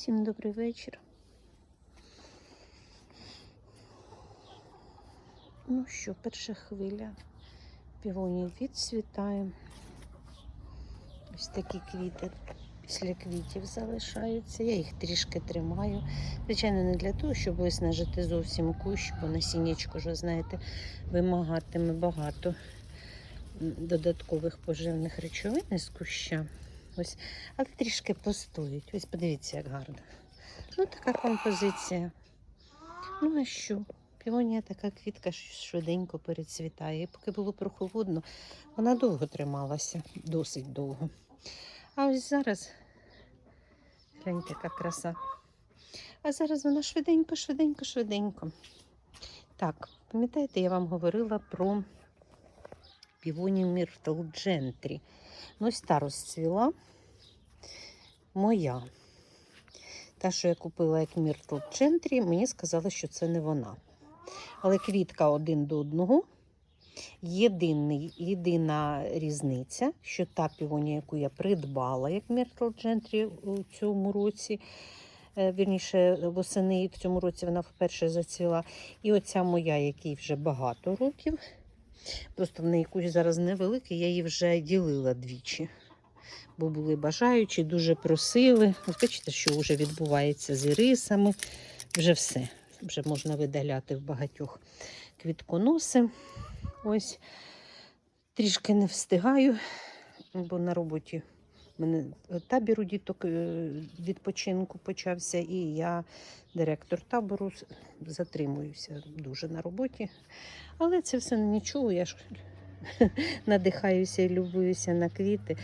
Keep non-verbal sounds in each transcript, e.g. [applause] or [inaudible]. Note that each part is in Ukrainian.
Всім добрий вечір. Ну що, перша хвиля півонів відцвітає. Ось такі квіти після квітів залишаються. Я їх трішки тримаю. Звичайно, не для того, щоб виснажити зовсім кущ, бо насіннячко ви знаєте, вимагатиме багато додаткових поживних речовин із куща. Ось, але трішки постоїть. Ось подивіться, як гарно. Ну, така композиція. Ну, а що? Півонія така квітка що швиденько перецвітає. І поки було прохолодно, вона довго трималася, досить довго. А ось зараз, гляньте, яка краса. А зараз вона швиденько, швиденько, швиденько. Так, пам'ятаєте, я вам говорила про півонію Міртл Джентрі. Ну, ось та розцвіла моя. Та, що я купила як Міртл Джентрі, мені сказали, що це не вона. Але квітка один до одного. Єдиний, єдина різниця, що та півонія, яку я придбала як Міртл Джентрі у цьому році, е, вірніше восени в цьому році вона вперше зацвіла. І оця моя, якій вже багато років. Просто в неї кущ зараз невеликий, я її вже ділила двічі. Бо були бажаючі, дуже просили. Ось бачите, що вже відбувається з ірисами. Вже все. Вже можна видаляти в багатьох квітконоси. Ось трішки не встигаю, бо на роботі в мене табір у діток е, відпочинку почався, і я, директор табору, затримуюся дуже на роботі. Але це все нічого, я ж [laughs] надихаюся і любуюся на квіти.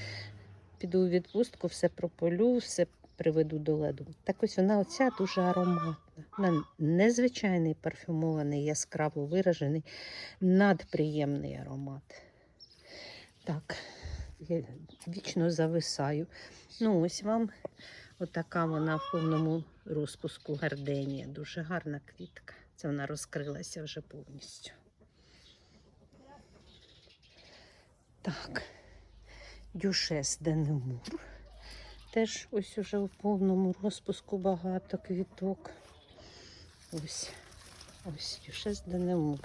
Піду у відпустку, все прополю, все приведу до ладу. Так ось вона оця дуже ароматна. Вона незвичайний парфюмований, яскраво виражений, надприємний аромат. Так, я вічно зависаю. Ну, ось вам отака вона в повному розпуску гарденія. Дуже гарна квітка. Це вона розкрилася вже повністю. Так, дюшес Денемур. Теж ось уже у повному розпуску багато квіток. Ось, ось дюшес Денемур.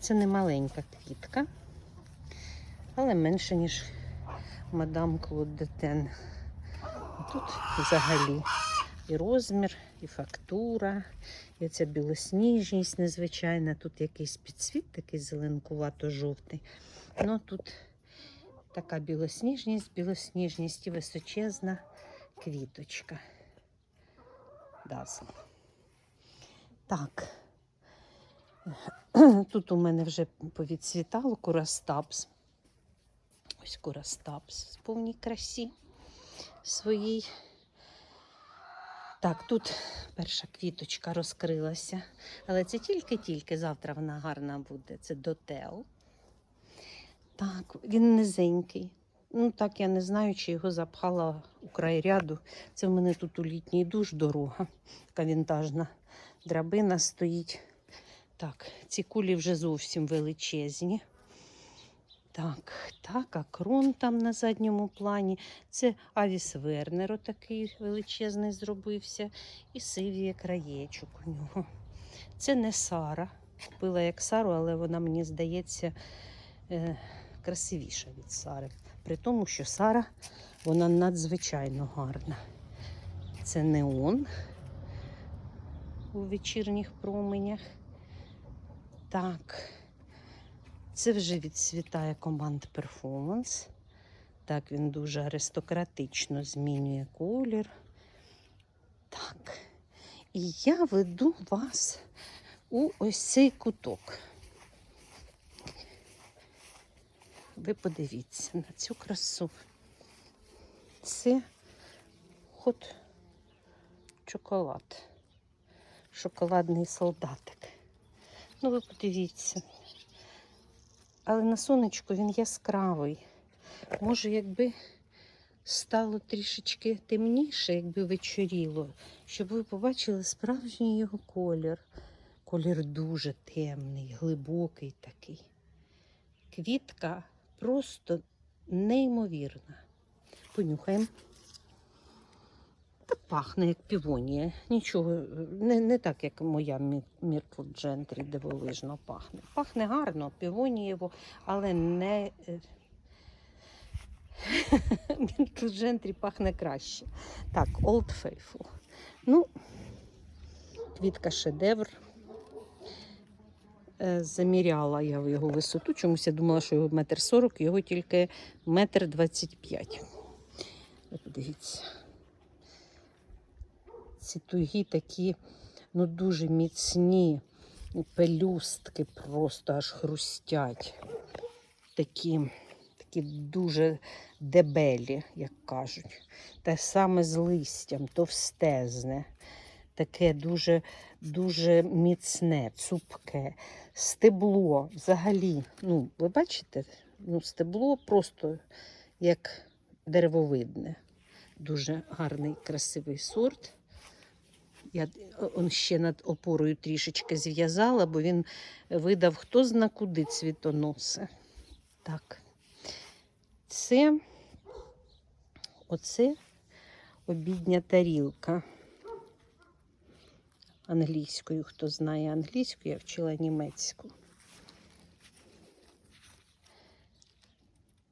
Це не маленька квітка, але менше, ніж мадам Клод Детен. Тут взагалі і розмір, і фактура, і оця білосніжність незвичайна. Тут якийсь підсвіт, такий зеленкувато-жовтий. Ну тут така білосніжність, білосніжність і височезна квіточка. Дазл. Так. [clears throat] Тут у мене вже повідцвітало курастапс. Ось курастапс в повній красі своїй. Так, тут перша квіточка розкрилася, але це тільки-тільки завтра вона гарна буде. Це дотел. Так, він низенький. Ну, так я не знаю, чи його запхала у край ряду. Це в мене тут у літній душ дорога, така вінтажна драбина стоїть. Так, ці кулі вже зовсім величезні. Так, так, а крон там на задньому плані. Це Авіс Вернер, отакий величезний зробився. І сивіє краєчок у нього. Це не Сара. Купила як Сару, але вона, мені здається, е, красивіша від Сари. При тому, що Сара вона надзвичайно гарна. Це неон у вечірніх променях. Так, це вже відцвітає команд перформанс. Так, він дуже аристократично змінює колір. Так. І я веду вас у ось цей куток. Ви подивіться на цю красу. Це хот чоколад. Шоколадний солдатик. Ну, ви подивіться. Але на сонечку він яскравий. Може, якби стало трішечки темніше, якби вечоріло, щоб ви побачили справжній його колір. Колір дуже темний, глибокий такий. Квітка просто неймовірна. Понюхаємо. Та пахне як півонія. Нічого, не, не так, як моя Міртл Джентрі дивовижно пахне. Пахне гарно, півонієво, але не. [laughs] Міртл Джентрі пахне краще. Так, Old Faithful. Ну, квітка шедевр. Е, Заміряла я його висоту. Чомусь я думала, що його метр сорок, його тільки метр двадцять п'ять. Подивіться. Ці тугі такі, ну дуже міцні пелюстки, просто аж хрустять. Такі, такі дуже дебелі, як кажуть. Те саме з листям, товстезне, таке дуже, дуже міцне, цупке. Стебло взагалі, ну, ви бачите, ну, стебло просто як деревовидне. Дуже гарний, красивий сорт. Я он ще над опорою трішечки зв'язала, бо він видав хто зна куди цвітоноси. Так. Це оце обідня тарілка. Англійською, хто знає англійську, я вчила німецьку.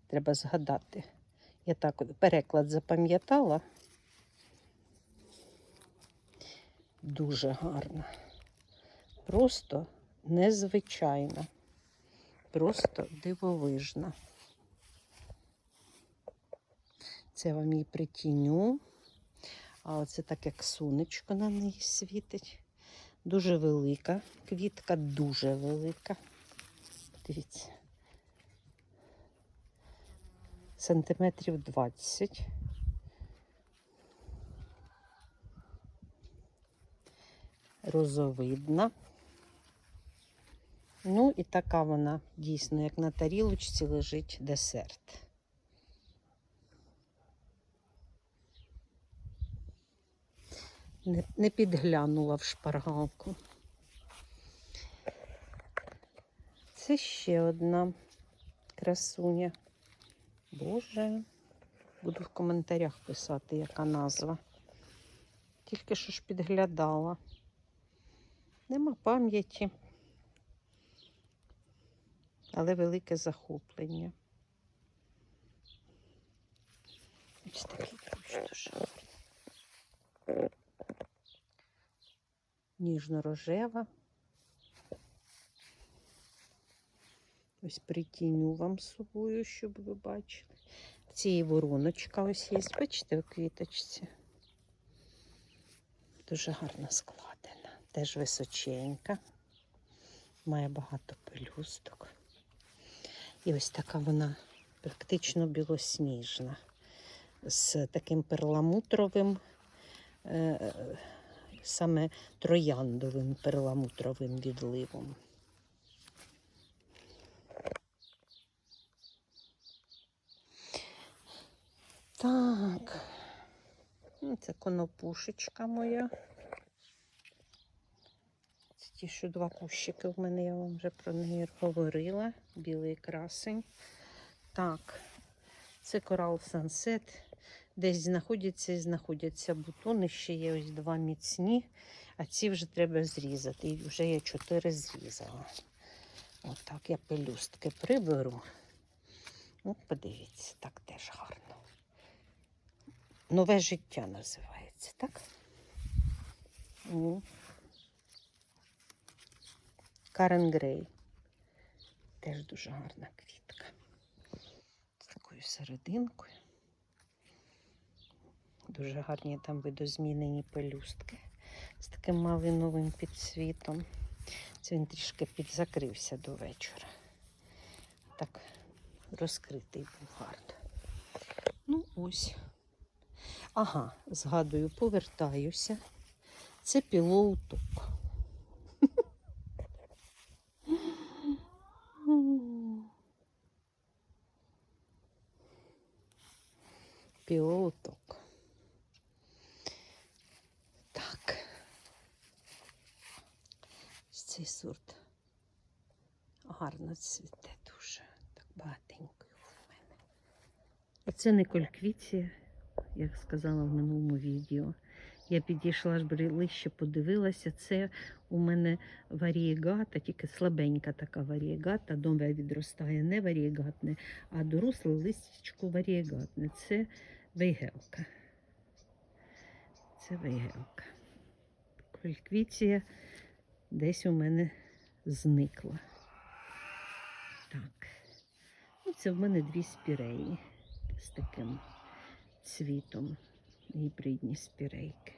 Треба згадати. Я так переклад запам'ятала. Дуже гарна. Просто незвичайна. Просто дивовижна. Це я вам її притіню. А оце так як сонечко на неї світить. Дуже велика. Квітка дуже велика. Дивіться. Сантиметрів 20. Розовидна. Ну і така вона дійсно, як на тарілочці лежить десерт. Не, не підглянула в шпаргалку. Це ще одна красуня. Боже, буду в коментарях писати, яка назва. Тільки що ж підглядала. Нема пам'яті, але велике захоплення. Ось такий дуже гарний. Ніжно-рожева. Ось притіню вам собою, щоб ви бачили. Цій вороночка ось є, бачите, в квіточці. Дуже гарно складена. Теж височенька. Має багато пелюсток. І ось така вона практично білосніжна. З таким перламутровим, е, саме трояндовим перламутровим відливом. Так, Ну, це конопушечка моя. Це ті, що два кущики в мене, я вам вже про неї говорила. Білий красень. Так, це корал Sunset. Десь знаходяться і знаходяться бутони. Ще є ось два міцні, а ці вже треба зрізати. І вже я чотири зрізала. Отак я пелюстки приберу. От подивіться, так теж гарно. Нове життя називається, так? Карен Грей. Теж дуже гарна квітка. З такою серединкою. Дуже гарні там видозмінені пелюстки з таким малиновим підсвітом. Це він трішки підзакрився до вечора. Так розкритий був гарно. Ну, ось. Ага, згадую, повертаюся. Це пілоуток. [laughs] Пілоуток. Так. Ось Цей сорт гарно цвіте дуже. Так багатенько в мене. Оце Николь Квіті як сказала в минулому відео. Я підійшла ж ближче, подивилася. Це у мене варієгата, тільки слабенька така варієгата. Нове відростає не варієгатне, а доросле листячко варієгатне. Це вейгелка. Це вейгелка. Кольквіція десь у мене зникла. Так. Ну, це в мене дві спіреї з таким цвітом. Гібридні спірейки.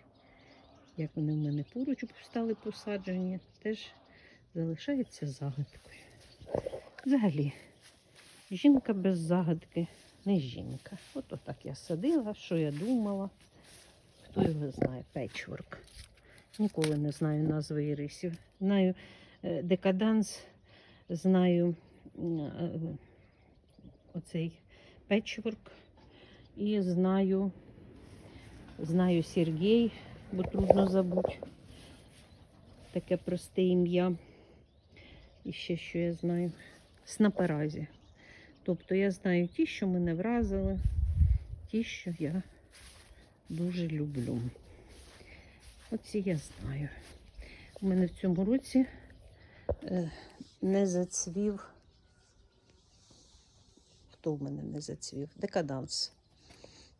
Як вони в мене поруч стали посаджені, теж залишається загадкою. Взагалі, жінка без загадки не жінка. От отак я садила, що я думала. Хто його знає, печворк. Ніколи не знаю назви ірисів. Знаю е, декаданс, знаю оцей печворк і знаю, знаю Сергій, бо трудно забути. Таке просте ім'я. І ще що я знаю. Снапаразі. Тобто я знаю ті, що мене вразили, ті, що я дуже люблю. Оці я знаю. У мене в цьому році е, не зацвів. Хто в мене не зацвів? Декаданс.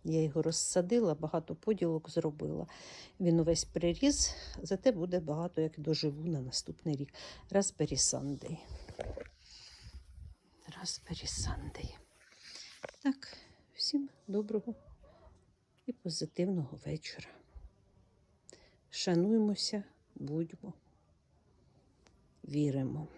Я його розсадила, багато поділок зробила. Він увесь приріс, зате буде багато, як доживу на наступний рік. Raspberry Sunday. Raspberry Sunday. Так, всім доброго і позитивного вечора. Шануймося, будьмо, віримо.